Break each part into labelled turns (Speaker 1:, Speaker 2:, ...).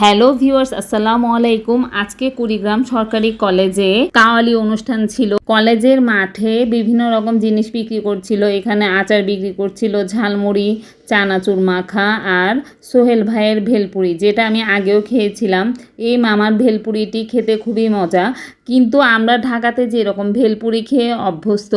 Speaker 1: Hello viewers, আসসালামু আলাইকুম। আজকে কুড়িগ্রাম সরকারি কলেজে কাওয়ালি অনুষ্ঠান ছিল। কলেজের মাঠে বিভিন্ন রকম জিনিস বিক্রি করছিল। এখানে আচার বিক্রি করছিল, ঝালমুড়ি, চানাচুর মাখা আর সোহেল ভাইয়ের ভেলপুরি, যেটা আমি আগেও খেয়েছিলাম। এই মামার ভেলপুরিটি খেতে খুবই মজা। কিন্তু আমরা ঢাকাতে যেরকম ভেলপুরি খেয়ে অভ্যস্ত,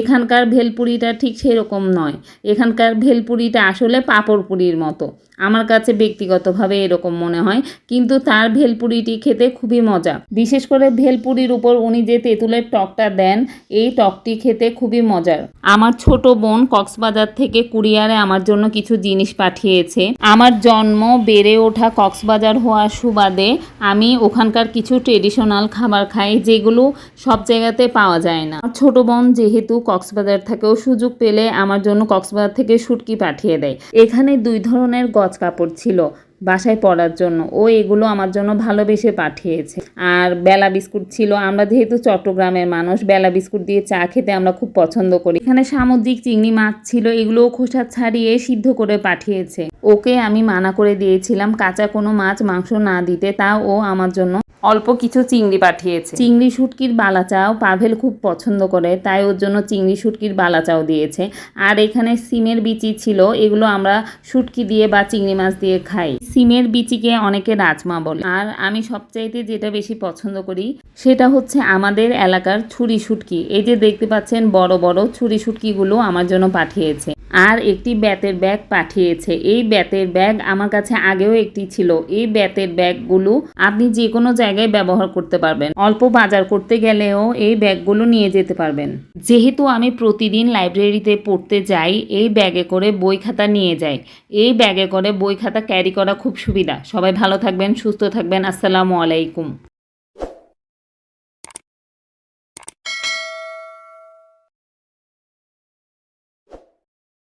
Speaker 1: এখানকার ভেলপুরিটা ঠিক সেরকম নয়। এখানকার ভেলপুরিটা আসলে পাঁপড় পুরির মতো। আমার কাছে ব্যক্তিগতভাবে এরকম মনে হয়, কিন্তু তার ভেলপুরিটি খেতে খুবই মজা। বিশেষ করে ভেলপুরির উপর উনি যে তেঁতুলের টকটা দেন, এই টকটি খেতে খুবই মজার। আমার ছোট বোন কক্সবাজার থেকে কুরিয়ারে আমার জন্য কিছু জিনিস পাঠিয়েছে। আমার জন্ম বেড়ে ওঠা কক্সবাজার হওয়ার সুবাদে আমি ওখানকার কিছু ট্রেডিশনাল খাবার খাই। যেগুলো সব জায়গাতে পাওয়া যায় না। ছোট বোন যেহেতু কক্সবাজার থেকেও সুযোগ পেলে আমার জন্য কক্সবাজার থেকে শুটকি পাঠিয়ে দেয়। এখানে দুই ধরনের গজ কাপড় ছিল বাসায় পরার জন্য। ও এগুলো আমার জন্য ভালোবেসে পাঠিয়েছে। আর বেলা বিস্কুট ছিল। আমরা যেহেতু চট্টগ্রামের মানুষ, বেলা বিস্কুট দিয়ে চা খেতে আমরা খুব পছন্দ করি। এখানে সামুদ্রিক চিংড়ি মাছ ছিল, এগুলোও খোসা ছাড়িয়ে সিদ্ধ করে পাঠিয়েছে। ওকে আমি মানা করে দিয়েছিলাম, কাঁচা কোনো মাছ মাংস না দিতে তা ও আমার জন্য অল্প কিছু চিংড়ি পাঠিয়েছে। চিংড়ি শুটকির বালাচাও পাভেল খুব পছন্দ করে, তাই ওর জন্য চিংড়ি শুটকির বালাচাও দিয়েছে। আর এখানে সিমের বিচি ছিল, এগুলো আমরা শুটকি দিয়ে বা চিংড়ি মাছ দিয়ে খাই। সিমের বিচিকে অনেকে রাজমা বলে। আর আমি সবচাইতে যেটা বেশি পছন্দ করি, সেটা হচ্ছে আমাদের এলাকার ছুরি শুটকি। এই যে দেখতে পাচ্ছেন, বড় বড় ছুরি শুটকিগুলো আমার জন্য পাঠিয়েছে। আর একটি ব্যাতের ব্যাগ পাঠিয়েছে। এই ব্যাতের ব্যাগ আমার কাছে আগেও একটি ছিল। এই ব্যাতের ব্যাগগুলো আপনি যে কোনো জায়গায় ব্যবহার করতে পারবেন। অল্প বাজার করতে গেলেও এই ব্যাগগুলো নিয়ে যেতে পারবেন। যেহেতু আমি প্রতিদিন লাইব্রেরিতে পড়তে যাই, এই ব্যাগে করে বই খাতা নিয়ে যাই। এই ব্যাগে করে বই খাতা ক্যারি করা খুব সুবিধা। সবাই ভালো থাকবেন, সুস্থ থাকবেন। আসসালামু আলাইকুম।